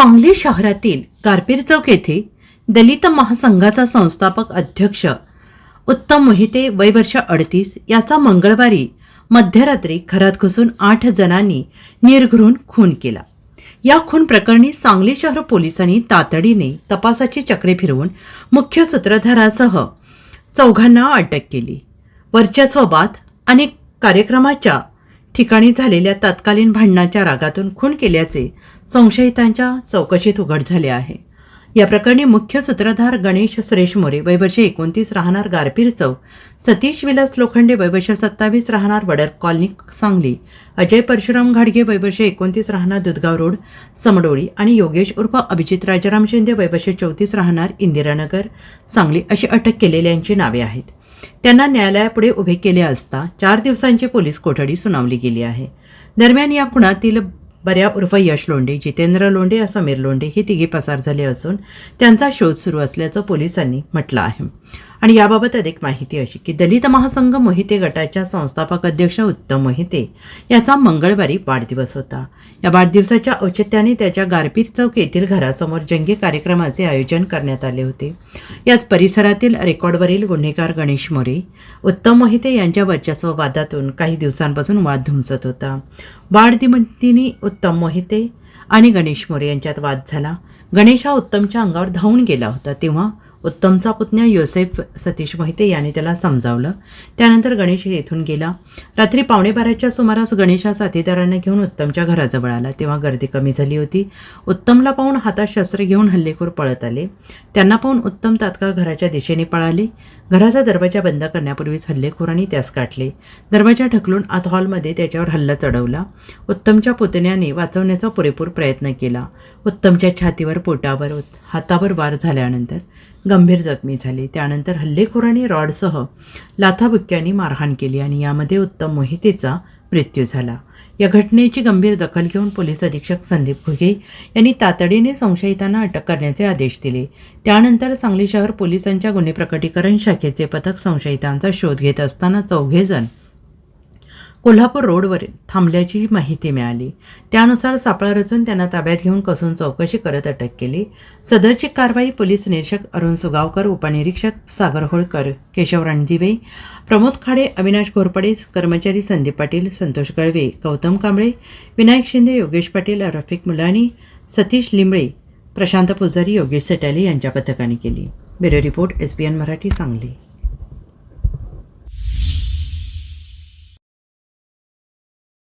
सांगली शहरातील गारपीर चौक येथे दलित महासंघाचा संस्थापक अध्यक्ष उत्तम मोहिते वयवर्ष अडतीस याचा मंगळवारी मध्यरात्री घरात घुसून आठ जणांनी निर्घृण खून केला. या खून प्रकरणी सांगली शहर पोलिसांनी तातडीने तपासाची चक्रे फिरवून मुख्य सूत्रधारासह चौघांना अटक केली. वर्चस्ववाद आणि कार्यक्रमाच्या ठिकाणी झालेल्या तत्कालीन भांडणाच्या रागातून खून केल्याचे संशयितांच्या चौकशीत उघड झाले आहे. या प्रकरणी मुख्य सूत्रधार गणेश सुरेश मोरे वयवर्ष एकोणतीस राहणार गारपीर चौक सतीश विलास लोखंडे वैवर्ष सत्तावीस राहणार वडर कॉलनी सांगली अजय परशुराम घाडगे वैवर्ष एकोणतीस राहणार दुधगाव रोड समडोळी आणि योगेश उर्फ अभिजित राजाराम शिंदे वैवर्षे चौतीस राहणार इंदिरानगर सांगली अशी अटक केलेल्यांची नावे आहेत. त्यांना न्यायालयापुढे उभे केले असता चार दिवसांची पोलीस कोठडी सुनावली गेली आहे. दरम्यान या खुणातील बऱ्या उर्फ यश लोंढे जितेंद्र लोंढे समीर लोंढे हे तिघे पसार झाले असून त्यांचा शोध सुरू असल्याचं पोलिसांनी म्हटलं आहे. आणि याबाबत अधिक माहिती अशी की दलित महासंघ मोहिते गटाच्या संस्थापक अध्यक्ष उत्तम मोहिते याचा मंगळवारी वाढदिवस होता. या वाढदिवसाच्या औचित्याने त्याच्या गारपीर चौक येथील घरासमोर जंगी कार्यक्रमाचे आयोजन करण्यात आले होते. याच परिसरातील रेकॉर्डवरील गुन्हेगार गणेश मोरे उत्तम मोहिते यांच्या वर्चस्व वादातून काही दिवसांपासून वाद धुमसत होता. वाढदिवसानिमित्ताने उत्तम मोहिते आणि गणेश मोरे यांच्यात वाद झाला. गणेश हा उत्तमच्या अंगावर धावून गेला होता तेव्हा उत्तमचा पुतण्या योसेफ सतीश मोहिते याने त्याला समजावलं. त्यानंतर गणेश येथून गेला. रात्री पावणे बाराच्या सुमारास गणेशा साथीदारांना घेऊन उत्तमच्या घराजवळ आला. तेव्हा गर्दी कमी झाली होती. उत्तमला पाहून हातात शस्त्र घेऊन हल्लेखोर पळत आले. त्यांना पाहून उत्तम तात्काळ घराच्या दिशेने पळाले. घराचा दरवाजा बंद करण्यापूर्वीच हल्लेखोरांनी त्यास गाठले. दरवाजा ढकलून आत हॉलमध्ये त्याच्यावर हल्ला चढवला. उत्तमच्या पुतण्याने वाचवण्याचा पुरेपूर प्रयत्न केला. उत्तमच्या छातीवर पोटावर हातावर वार झाल्यानंतर गंभीर जखमी झाले. त्यानंतर हल्लेखोरांनी रॉडसह लाथाबुक्क्यांनी मारहाण केली आणि यामध्ये उत्तम मोहितेचा मृत्यू झाला. या घटनेची गंभीर दखल घेऊन पोलीस अधीक्षक संदीप घुगे यांनी तातडीने संशयितांना अटक करण्याचे आदेश दिले. त्यानंतर सांगली शहर पोलिसांच्या गुन्हे प्रकटीकरण शाखेचे पथक संशयितांचा शोध घेत असताना चौघेजण कोल्हापूर रोडवर थांबल्याची माहिती मिळाली. त्यानुसार सापळा रचून त्यांना ताब्यात घेऊन कसून चौकशी करत अटक केली. सदरची कारवाई पोलीस निरीक्षक अरुण सुगावकर उपनिरीक्षक सागर होळकर केशव रणदिवे प्रमोद खाडे अविनाश घोरपडे कर्मचारी संदीप पाटील संतोष गळवे गौतम कांबळे विनायक शिंदे योगेश पाटील रफिक मुलानी सतीश लिंबळे प्रशांत पुजारी योगेश सटाले यांच्या पथकाने केली. Bureau report S B N Marathi Sangli.